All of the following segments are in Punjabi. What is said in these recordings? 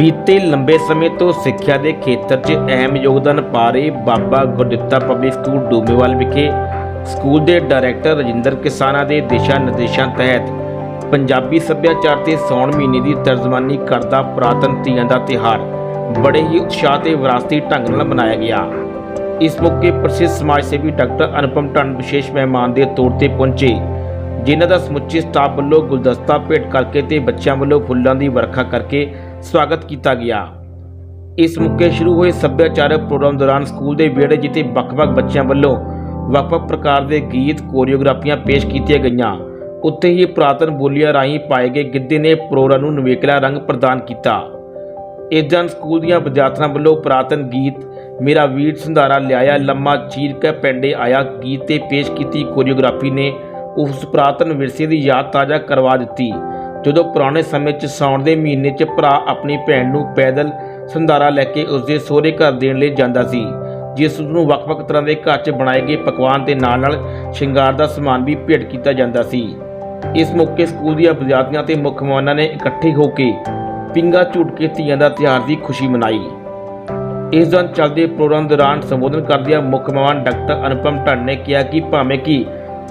ਬੀਤੇ ਲੰਬੇ ਸਮੇਂ ਤੋਂ ਸਿੱਖਿਆ ਦੇ ਖੇਤਰ 'ਚ ਅਹਿਮ ਯੋਗਦਾਨ ਪਾ ਰਹੇ ਬਾਬਾ ਗੁਰਦਿੱਤਾ ਪਬਲਿਕ ਸਕੂਲ ਡੂਮੇਵਾਲ ਵਿਖੇ ਸਕੂਲ ਦੇ ਡਾਇਰੈਕਟਰ ਰਜਿੰਦਰ ਕਿਸਾਨਾ ਦੇ ਦਿਸ਼ਾ ਨਿਰਦੇਸ਼ਾਂ ਤਹਿਤ ਪੰਜਾਬੀ ਸੱਭਿਆਚਾਰ ਤੇ ਸੌਣ ਮਹੀਨੇ ਦੀ ਤਰਜਮਾਨੀ ਕਰਦਾ ਪੁਰਾਤਨ ਤੀਆਂ ਦਾ ਤਿਹਾਰ ਬੜੇ ਹੀ ਉਤਸ਼ਾਹ ਤੇ ਵਿਰਾਸਤੀ ਢੰਗ ਨਾਲ ਮਨਾਇਆ ਗਿਆ। ਇਸ ਮੌਕੇ ਪ੍ਰਸਿੱਧ ਸਮਾਜ ਸੇਵੀ ਡਾਕਟਰ ਅਨੁਪਮ ਟੰਡ ਵਿਸ਼ੇਸ਼ ਮਹਿਮਾਨ ਦੇ ਤੌਰ ਤੇ ਪਹੁੰਚੇ, ਜਿਨ੍ਹਾਂ ਦਾ ਸਮੁੱਚੇ ਸਟਾਫ ਵੱਲੋਂ ਗੁਲਦਸਤਾ ਭੇਟ ਕਰਕੇ ਤੇ ਬੱਚਿਆਂ ਵੱਲੋਂ ਫੁੱਲਾਂ ਦੀ ਵਰਖਾ ਕਰਕੇ ਸਵਾਗਤ ਕੀਤਾ ਗਿਆ। ਇਸ ਮੌਕੇ ਸ਼ੁਰੂ ਹੋਏ ਸੱਭਿਆਚਾਰਕ ਪ੍ਰੋਗਰਾਮ ਦੌਰਾਨ ਸਕੂਲ ਦੇ ਵਿਹੜੇ ਜਿੱਥੇ ਵੱਖ-ਵੱਖ ਬੱਚਿਆਂ ਵੱਲੋਂ ਵੱਖ-ਵੱਖ ਪ੍ਰਕਾਰ ਦੇ ਗੀਤ, ਕੋਰੀਓਗ੍ਰਾਫੀਆਂ ਪੇਸ਼ ਕੀਤੀਆਂ ਗਈਆਂ। ਉੱਥੇ ਹੀ ਪੁਰਾਤਨ ਬੋਲੀਆਂ ਰਾਹੀਂ ਪਾਏ ਗਏ ਗਿੱਧੇ ਨੇ ਪ੍ਰੋਗਰਾਮ ਨੂੰ ਨਵੇਕਲਾ ਰੰਗ ਪ੍ਰਦਾਨ ਕੀਤਾ। ਇਸ ਦਿਨ ਸਕੂਲ ਦੀਆਂ ਵਿਦਿਆਰਥਣਾਂ ਵੱਲੋਂ ਪੁਰਾਤਨ ਗੀਤ, ਮੇਰਾ ਵੀਰ ਸੰਧਾਰਾ ਲਿਆਇਆ, ਲੰਮਾ ਚੀਰ ਕੇ ਪੈਂਡੇ ਆਇਆ ਗੀਤ ਤੇ ਪੇਸ਼ ਕੀਤੀ ਕੋਰੀਓਗ੍ਰਾਫੀ ਨੇ ਉਸ ਪੁਰਾਤਨ ਵਿਰਸੇ ਦੀ ਯਾਦ ਤਾਜ਼ਾ ਕਰਵਾ ਦਿੱਤੀ। ਜਦੋਂ ਪੁਰਾਣੇ ਸਮੇਂ 'ਚ ਸਾਉਣ ਦੇ ਮਹੀਨੇ 'ਚ ਭਰਾ ਆਪਣੀ ਭੈਣ ਨੂੰ ਪੈਦਲ ਸੰਧਾਰਾ ਲੈ ਕੇ ਉਸਦੇ ਸਹੁਰੇ ਘਰ ਦੇਣ ਲਈ ਜਾਂਦਾ ਸੀ, ਜਿਸ ਨੂੰ ਵੱਖ-ਵੱਖ ਤਰ੍ਹਾਂ ਦੇ ਘਰ 'ਚ ਬਣਾਏ ਗਏ ਪਕਵਾਨ ਦੇ ਨਾਲ-ਨਾਲ ਸ਼ਿੰਗਾਰ ਦਾ ਸਮਾਨ ਵੀ ਭੇਟ ਕੀਤਾ ਜਾਂਦਾ ਸੀ। ਇਸ ਮੌਕੇ ਸਕੂਲ ਦੀਆਂ ਵਿਦਿਆਰਥੀਆਂ ਤੇ ਮੁੱਖ ਮਹਿਮਾਨਾਂ ਨੇ ਇਕੱਠੇ ਹੋ ਕੇ ਪਿੰਗਾ ਝੂਟ ਕੇ ਧੀਆਂ ਦਾ ਤਿਉਹਾਰ ਦੀ ਖੁਸ਼ੀ ਮਨਾਈ। ਇਸ ਦੌਰਾਨ ਚੱਲਦੇ ਪ੍ਰੋਗਰਾਮ ਦੌਰਾਨ ਸੰਬੋਧਨ ਕਰਦਿਆਂ ਮੁੱਖ ਮਹਿਮਾਨ ਡਾਕਟਰ ਅਨੁਪਮ ਢੰਡ ਨੇ ਕਿਹਾ ਕਿ ਭਾਵੇਂ ਕਿ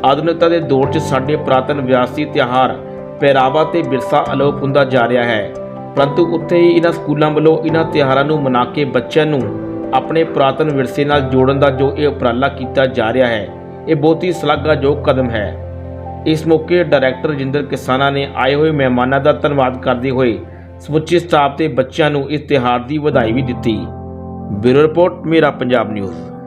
ਆਧੁਨਿਕਤਾ ਦੇ ਦੌਰ 'ਚ ਸਾਡੇ ਪੁਰਾਤਨ ਵਿਰਾਸਤੀ ਤਿਉਹਾਰ ਪਹਿਰਾਵਾ ਤੇ ਵਿਰਸਾ ਅਲੋਪ ਹੁੰਦਾ ਜਾ ਰਿਹਾ ਹੈ। ਪਰੰਤੂ ਉੱਥੇ ਹੀ ਇਹਨਾਂ ਸਕੂਲਾਂ ਵੱਲੋਂ ਇਹਨਾਂ ਤਿਉਹਾਰਾਂ ਨੂੰ ਮਨਾ ਕੇ ਬੱਚਿਆਂ ਨੂੰ ਆਪਣੇ ਪੁਰਾਤਨ ਵਿਰਸੇ ਨਾਲ ਜੋੜਨ ਦਾ ਜੋ ਇਹ ਉਪਰਾਲਾ ਕੀਤਾ ਜਾ ਰਿਹਾ ਹੈ, ਇਹ ਬਹੁਤ ਹੀ ਸ਼ਲਾਘਾਯੋਗ ਕਦਮ ਹੈ। ਇਸ ਮੌਕੇ ਡਾਇਰੈਕਟਰ ਰਜਿੰਦਰ ਕਿਸਾਨਾ ਨੇ ਆਏ ਹੋਏ ਮਹਿਮਾਨਾਂ ਦਾ ਧੰਨਵਾਦ ਕਰਦੇ ਹੋਏ ਸਮੁੱਚੇ ਸਟਾਫ ਤੇ ਬੱਚਿਆਂ ਨੂੰ ਇਸ ਤਿਉਹਾਰ ਦੀ ਵਧਾਈ ਵੀ ਦਿੱਤੀ। ਬਿਊਰੋ ਰਿਪੋਰਟ, ਮੇਰਾ ਪੰਜਾਬ ਨਿਊਜ਼।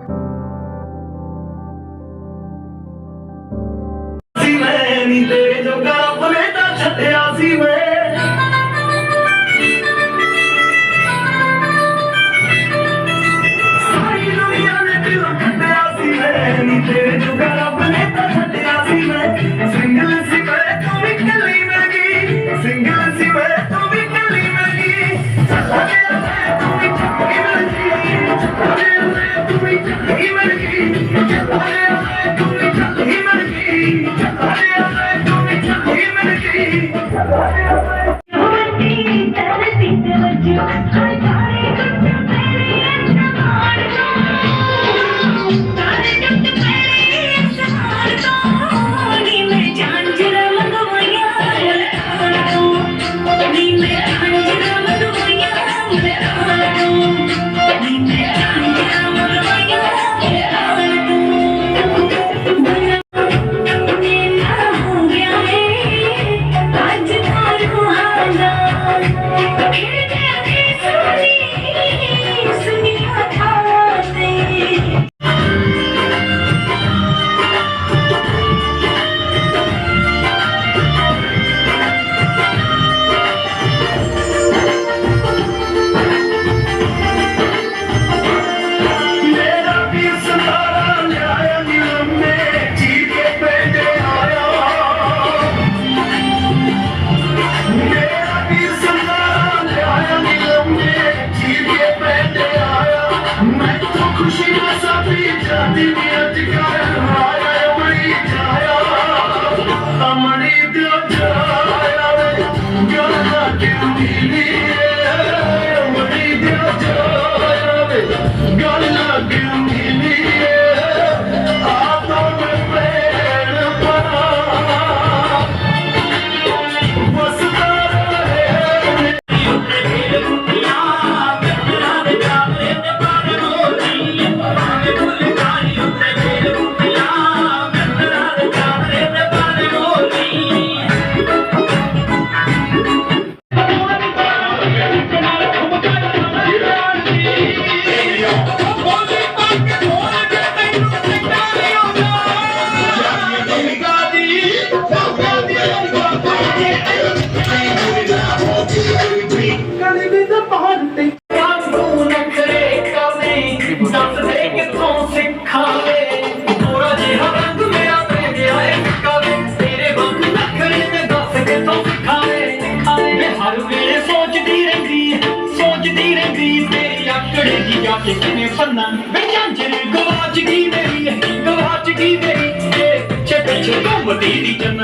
ਗਈ ਸਿੰਗਲ Yeah. ఉపదేశించన్న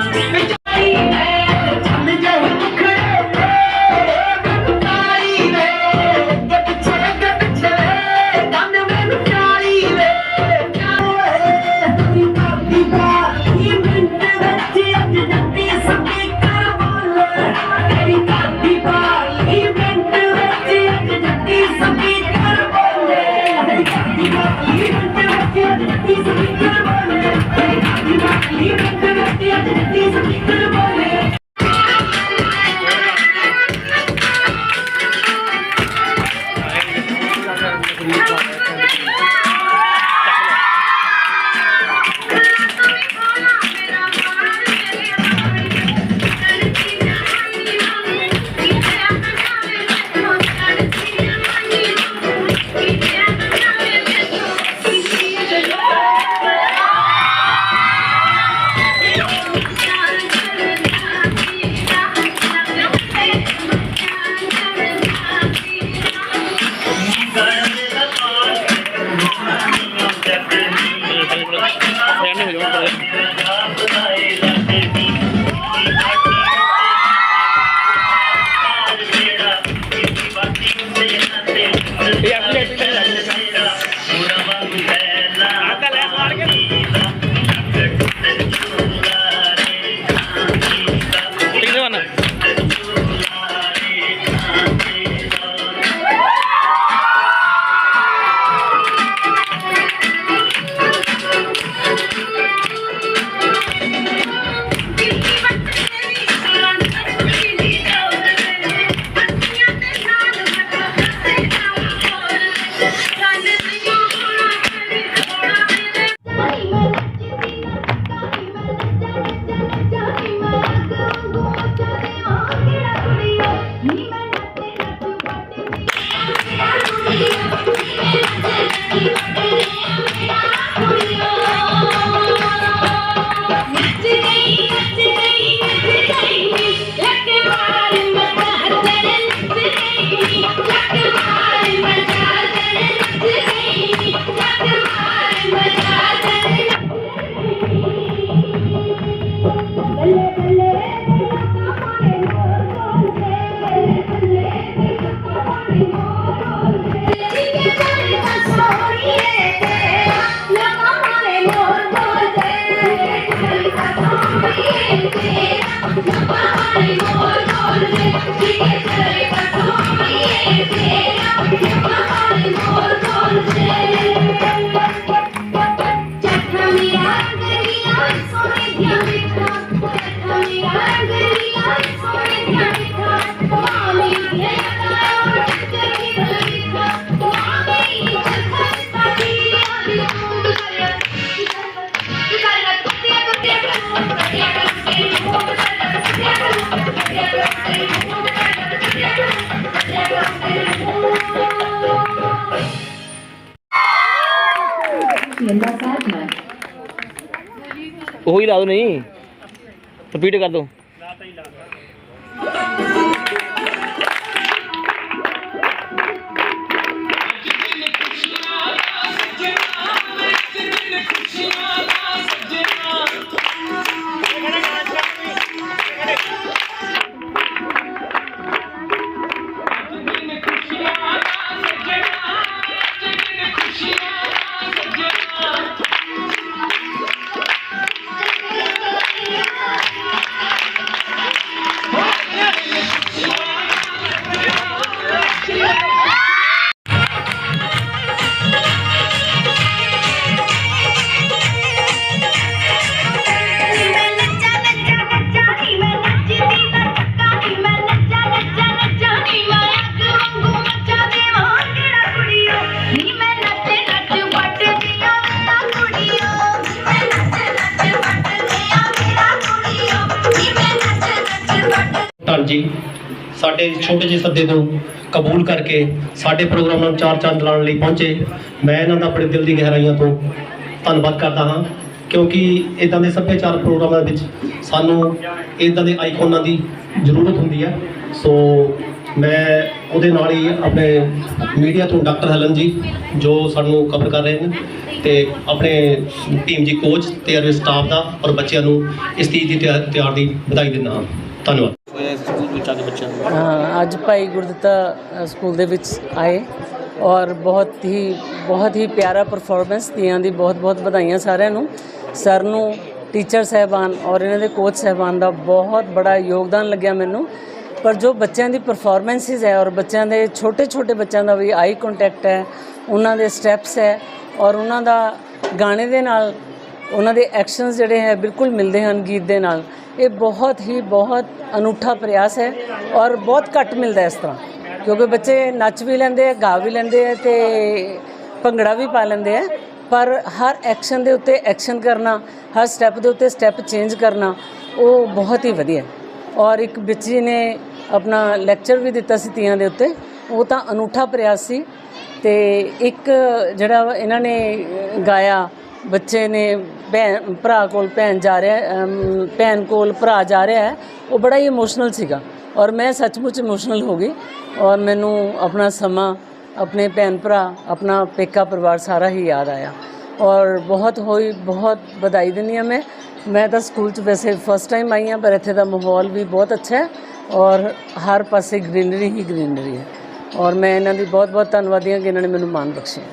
ਉਹੀ ਲਾ ਦੋ ਨਹੀਂ। ਰਿਪੀਟ ਕਰ ਦੋ। ਮੈਂ ਜੀ ਸਾਡੇ ਛੋਟੇ ਜਿਹੇ ਸੱਦੇ ਨੂੰ ਕਬੂਲ ਕਰਕੇ ਸਾਡੇ ਪ੍ਰੋਗਰਾਮ ਨੂੰ ਚਾਰ ਚੰਦ ਲਾਉਣ ਲਈ ਪਹੁੰਚੇ। ਮੈਂ ਇਹਨਾਂ ਦਾ ਆਪਣੇ ਦਿਲ ਦੀ ਗਹਿਰਾਈਆਂ ਤੋਂ ਧੰਨਵਾਦ ਕਰਦਾ ਹਾਂ, ਕਿਉਂਕਿ ਇਦਾਂ ਦੇ ਸੱਭਿਆਚਾਰ ਪ੍ਰੋਗਰਾਮਾਂ ਵਿੱਚ ਸਾਨੂੰ ਇਦਾਂ ਦੇ ਆਈਕੋਨਾਂ ਦੀ ਜ਼ਰੂਰਤ ਹੁੰਦੀ ਹੈ। ਸੋ ਮੈਂ ਉਹਦੇ ਨਾਲ ਹੀ ਆਪਣੇ ਮੀਡੀਆ ਤੋਂ ਡਾਕਟਰ ਹਲਨ ਜੀ, ਜੋ ਸਾਨੂੰ ਕਵਰ ਕਰ ਰਹੇ ਨੇ ਤੇ ਆਪਣੇ ਟੀਮ ਜੀ ਕੋਚ ਤੇ ਅਰੇ ਸਟਾਫ ਦਾ ਔਰ ਬੱਚਿਆਂ ਨੂੰ ਇਸ ਚੀਜ਼ ਦੀ ਤਿਆਰ ਤਿਆਰ ਦੀ ਵਧਾਈ ਦਿੰਦਾ ਹਾਂ। ਧੰਨਵਾਦ। ਹਾਂ, ਅੱਜ ਭਾਈ ਗੁਰਦਿੱਤਾ ਸਕੂਲ ਦੇ ਵਿੱਚ ਆਏ ਔਰ ਬਹੁਤ ਹੀ ਬਹੁਤ ਹੀ ਪਿਆਰਾ ਪਰਫਾਰਮੈਂਸ ਤੀਆਂ ਦੀ ਬਹੁਤ ਬਹੁਤ ਵਧਾਈਆਂ ਸਾਰਿਆਂ ਨੂੰ। ਸਰ ਨੂੰ ਟੀਚਰ ਸਹਿਬਾਨ ਔਰ ਇਹਨਾਂ ਦੇ ਕੋਚ ਸਹਿਬਾਨ ਦਾ ਬਹੁਤ ਬੜਾ ਯੋਗਦਾਨ ਲੱਗਿਆ ਮੈਨੂੰ। ਪਰ ਜੋ ਬੱਚਿਆਂ ਦੀ ਪਰਫਾਰਮੈਂਸਿਸ ਹੈ ਔਰ ਬੱਚਿਆਂ ਦੇ ਛੋਟੇ ਛੋਟੇ ਬੱਚਿਆਂ ਦਾ ਵੀ ਆਈ ਕੰਟੈਕਟ ਹੈ, ਉਹਨਾਂ ਦੇ ਸਟੈਪਸ ਹੈ ਔਰ ਉਹਨਾਂ ਦਾ ਗਾਣੇ ਦੇ ਨਾਲ ਉਹਨਾਂ ਦੇ ਐਕਸ਼ਨਸ ਜਿਹੜੇ ਹੈ ਬਿਲਕੁਲ ਮਿਲਦੇ ਹਨ ਗੀਤ ਦੇ ਨਾਲ। ਇਹ ਬਹੁਤ ਹੀ ਬਹੁਤ ਅਨੂਠਾ ਪ੍ਰਯਾਸ ਹੈ ਔਰ ਬਹੁਤ ਘੱਟ ਮਿਲਦਾ ਇਸ ਤਰ੍ਹਾਂ। ਕਿਉਂਕਿ ਬੱਚੇ ਨੱਚ ਵੀ ਲੈਂਦੇ ਆ, ਗਾ ਵੀ ਲੈਂਦੇ ਆ ਤੇ ਭੰਗੜਾ ਵੀ ਪਾ ਲੈਂਦੇ ਆ। ਪਰ ਹਰ ਐਕਸ਼ਨ ਦੇ ਉੱਤੇ ਐਕਸ਼ਨ ਕਰਨਾ, ਹਰ ਸਟੈਪ ਦੇ ਉੱਤੇ ਸਟੈਪ ਚੇਂਜ ਕਰਨਾ, ਉਹ ਬਹੁਤ ਹੀ ਵਧੀਆ ਔਰ ਇੱਕ ਬੱਚੀ ਨੇ ਆਪਣਾ ਲੈਕਚਰ ਵੀ ਦਿੱਤਾ ਸੀ ਤੀਆਂ ਦੇ ਉੱਤੇ, ਉਹ ਤਾਂ ਅਨੂਠਾ ਪ੍ਰਯਾਸ ਸੀ। ਤੇ ਇੱਕ ਜਿਹੜਾ ਇਹਨਾਂ ਨੇ ਗਾਇਆ ਬੱਚੇ ਨੇ ਭੈਣ, ਭਰਾ ਕੋਲ ਭੈਣ ਜਾ ਰਿਹਾ ਭੈਣ ਕੋਲ ਭਰਾ ਜਾ ਰਿਹਾ ਹੈ, ਉਹ ਬੜਾ ਹੀ ਇਮੋਸ਼ਨਲ ਸੀਗਾ। ਔਰ ਮੈਂ ਸੱਚਮੁੱਚ ਇਮੋਸ਼ਨਲ ਹੋ ਗਈ। ਔਰ ਮੈਨੂੰ ਆਪਣਾ ਸਮਾਂ, ਆਪਣੇ ਭੈਣ ਭਰਾ, ਆਪਣਾ ਪੇਕਾ ਪਰਿਵਾਰ ਸਾਰਾ ਹੀ ਯਾਦ ਆਇਆ। ਔਰ ਬਹੁਤ ਹੋਈ, ਬਹੁਤ ਵਧਾਈ ਦਿੰਦੀ ਹਾਂ ਮੈਂ। ਮੈਂ ਤਾਂ ਸਕੂਲ 'ਚ ਵੈਸੇ ਫਸਟ ਟਾਈਮ ਆਈ ਹਾਂ, ਪਰ ਇੱਥੇ ਦਾ ਮਾਹੌਲ ਵੀ ਬਹੁਤ ਅੱਛਾ ਹੈ। ਔਰ ਹਰ ਪਾਸੇ ਗ੍ਰੀਨਰੀ ਹੀ ਗ੍ਰੀਨਰੀ ਹੈ। ਔਰ ਮੈਂ ਇਹਨਾਂ ਦੀ ਬਹੁਤ ਬਹੁਤ ਧੰਨਵਾਦੀ ਹਾਂ ਕਿ ਇਹਨਾਂ ਨੇ ਮੈਨੂੰ ਮਾਣ ਬਖਸ਼ਿਆ।